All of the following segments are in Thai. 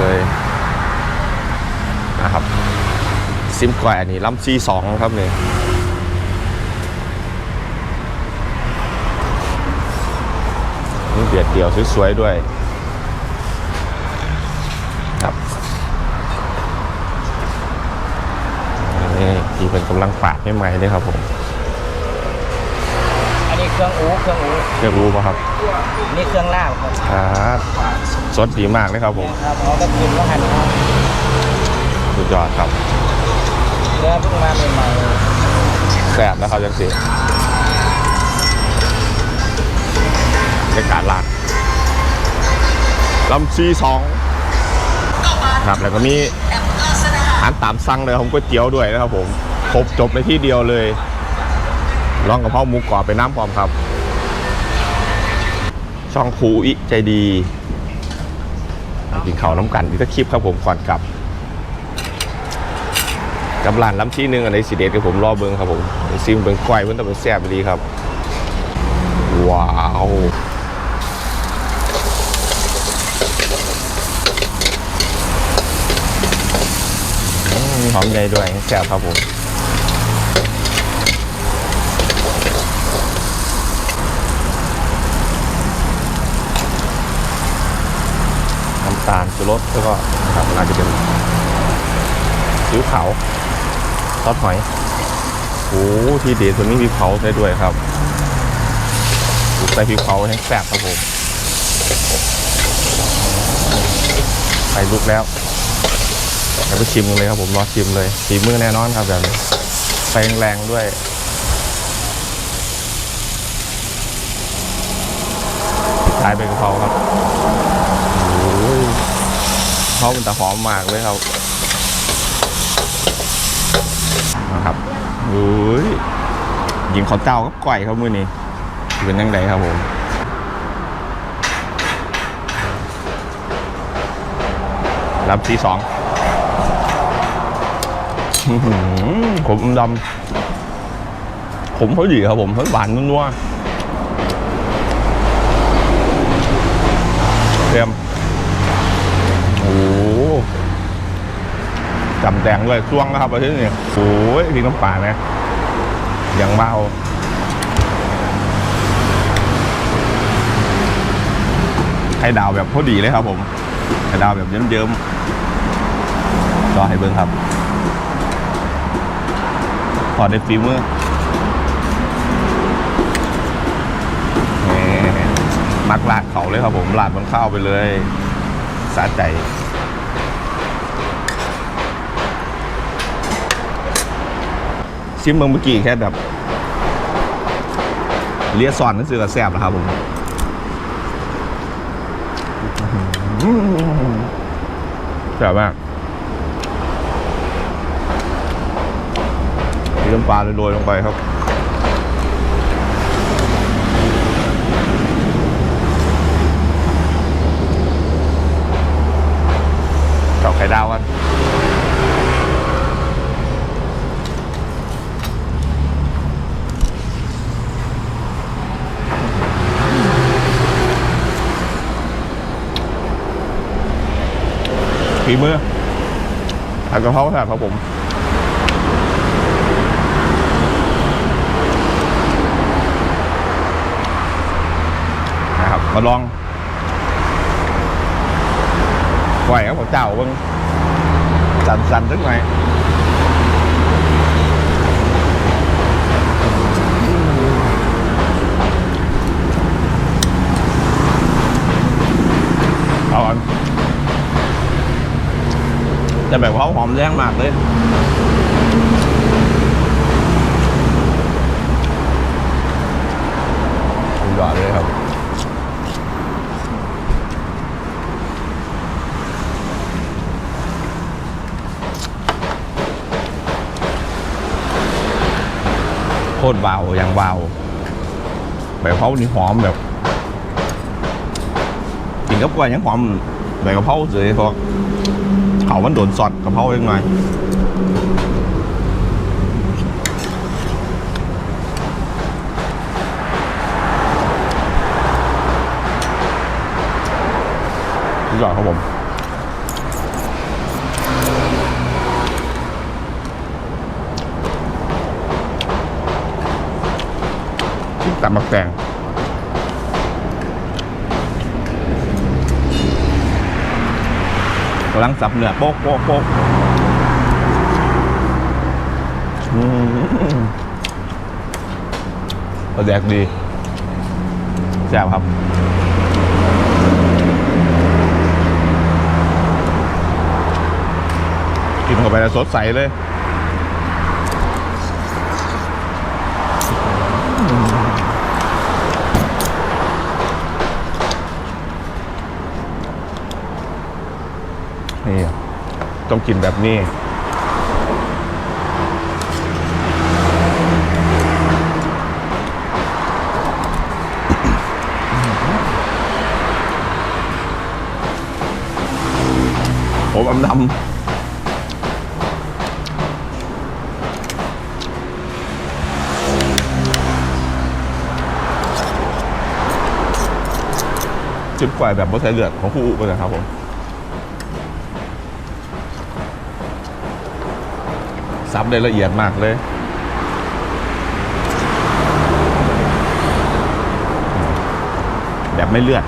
เลยนะครับซิมกอยอันนี้ลำซีสองครับเนี่ยนี่เบียดเดี่ยวสวยๆด้วยครับนี่ที่เป็นกำลังปาดใหม่ๆเลยครับผม อันนี้เครื่องอูเครื่องอูเรียกรู้ป่ะครับนี่เครื่องลาบครับครับสดดีมากเลยครับผมครับเอาก็กินแล้วหั่นเอาสุดยอดครับเนื้อเพิ่งมาใหม่แซ่บนะครับจังสิในการลานลำซีสองครับแล้วก็มีอาหารตามสั่งเลยผมก๋วยเตี๋ยวด้วยนะครับผมครบจบในที่เดียวเลย ลองกระเพราหมูกรอบไปน้ำพร้อมครับ ช่องครูอิใจดีกินข้าวน้ำกันที่ตะคลิปครับผมก่อนกลับกับร้านล้ำที่หนึ่งอันในสีเด็ดกับผมรอเบิ้งครับผมซิมเบิ้งก้อยมันต้องเป็นแซ่บดีครับ ว้าวมีหอมใหญ่ด้วยแซ่บครับผมำตาลชูรสแล้วก็นะครับน่าจะเป็นผิวขาวซอสหอยโอ้ทีเด็ดตัวนี้มีเผาใส่ด้วยครับใส่ผิวเผาให้แซ่บครับผมไปลุกแล้วเดี๋ยวไปชิมเลยครับผมรอชิมเลยฝีมือแน่นอนครับแบบนี้ไฟแรงด้วยท้ายเป็นกะเพราครับ เขาเป็นตะหอมมากเลยครับนะครับอุ้ยยิงขาเจ้ากับก่อยครับมือนี้เป็นยังไงครับผมรับที่สองอื้อหือผมดำผมเขาดีครับผมเขาหวานนัวๆเต็มโอ้โห จำแดงด้วยช่วงนะครับประเทศนี้โอ้ยพริกน้ำปลานะยังเบาไข่ดาวแบบพอดีเลยครับผมไข่ดาวแบบเยิ้มๆรอให้เบิ้งครับพอได้ฟีมือนี่มักลาดเขาเลยครับผมลาดบนข้าวไปเลยสะใจ ชิมเมืองเมื่อกี้แค่แบบเลียซอนนั่นคือกับแซ่บนะครับผมอื้อหือแซ่บมากมีน้ำปลาโรยๆลงไปครับ เจาะไข่ดาวกัน ฝีมือผัดกะเพราแซ่บครับผมนะครับมาลองไหวครับผมเจ้าเบิ้งสั่นๆสักหน่อย จะแบบว่าหอมแรงมากเลยสุดยอดเลยครับโคตรเบาอย่างเบาแบบเขานี่หอมแบบกินกับกล้วยยังหอมแบบกะเพราเลยเพราะเขามันโดนสอดกระเพราเองกน้อยสุดยอดครับผมตำบักแตง กำลังสับเนื้อโป๊กโป๊กโป๊กอืมกระแดกดีแซ่บครับกินเข้าไปแล้วสดใสเลย นี่ ต้องกินแบบนี้ผมอำดำจิบไฟแบบไม่ใช้เลือดของผู้อุปนะครับผม ซับได้ละเอียดมากเลย แบบไม่เลือด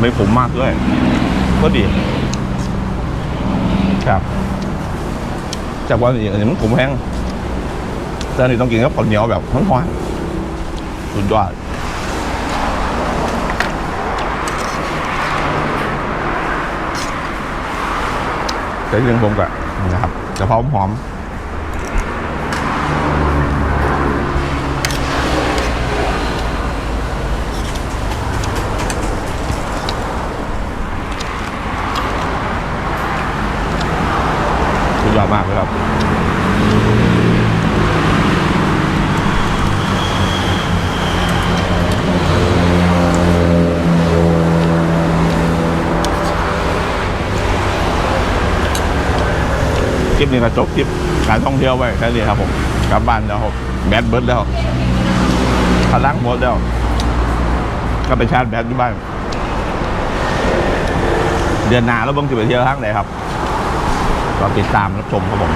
ไม่ขมมากด้วยก็ดี ครับจากวันอื่นอันนี้มันขมแห้งแต่อันนี้ต้องกินกับข้าวเหนียวแบบทั้งหวานสุดยอด แต่เรื่องบงกะนะครับกระเพราหอมสุดยอดมากเลยครับ คลิป นี้ก็จบคลิปการท่องเที่ยวไว้แค่นี้ครับผมกลับบ้านแล้วครับแบตเบิร์ดแล้วพลังหมดแล้วก็ไปชาร์จแบตที่บ้านเดือนหน้าแล้วบางจะไปเที่ยวทางไหนครับ ก็ติดตามรับชมครับผม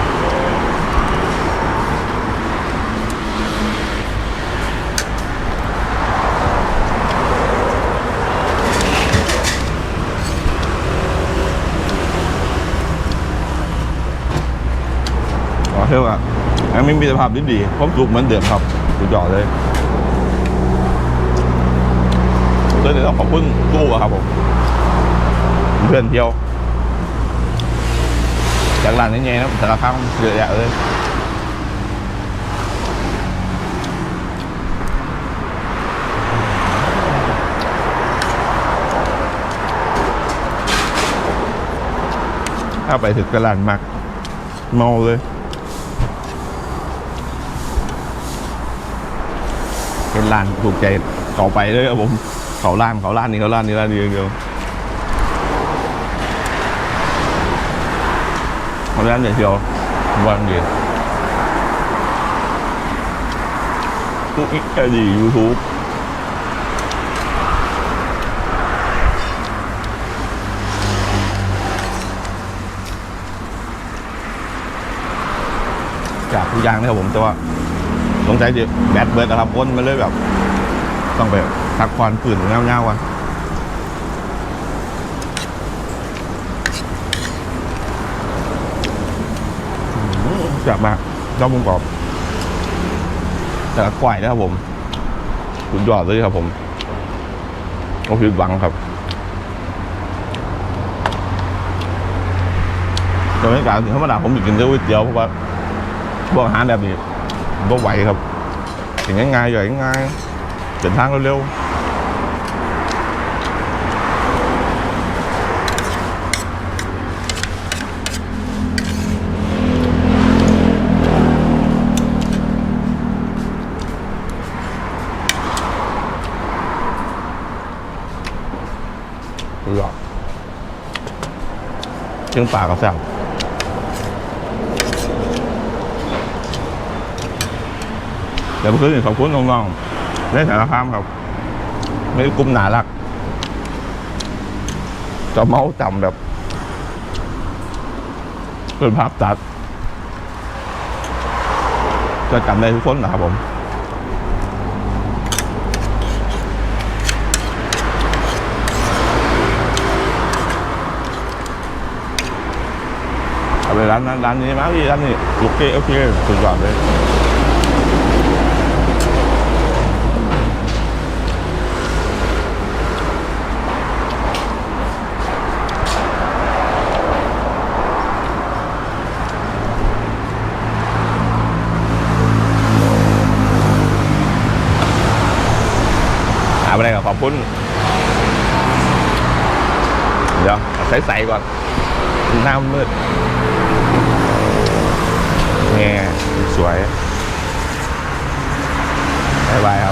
ขอเที่ยวอะยังมีมิตรภาพที่ดีความสุขเหมือนเดิมครับสุดยอดเลยเลยเดี๋ยวต้องขอบคุณตู้อะครับผมเพื่อนเที่ยว จากร้านนี้ไงนะแต่ละครั้งเยอะแยะเลยถ้าไปถึงกระลานมากเมาเลย เป็ นร้านถูกใจต่อไปเลยครับผมเขาร้านเขาร้านนี้เขาร้านนี้ร้านนี้เดียวเขาร้านเดียววันเดียวทุกอีกแค่ดียูทูบจากทุกอย่างนะครับผมแต่ว่า สงสัยจะแบตเบิร์ดนะครับก้นมันเลยแบบ ต้องไปทักควันฝืนเงาๆกันจับมาเจ้ามุงกรอบ แต่ละกวายนะครับผมสุดยอดเลยครับผมโอ้ผิดหวังครับแต่ในการถึงธรรมดาผมอยากกินแต่ก๋วยเตี๋ยวเพราะว่าพวกอาหารแบบนี้ ก็ไหวครับกินง่ายๆย่อยง่ายๆเเดี๋ยวเมื่อคืนขอบคุณน้องๆได้สารคามครับ ไม่กลุ่มหนารักจะเมาจำแบบเป็นภาพตัด จะจำได้ทุกคนนะครับผมเอาไปร้านนั้นร้านนี้มั้งพี่ร้านนี้โอเคโอเคสุดยอดเลย อาไปเลยกับขอบคุณ เดี๋ยวใส่ใส่ก่อนหน้ามืดแง่สวยบายบายครับ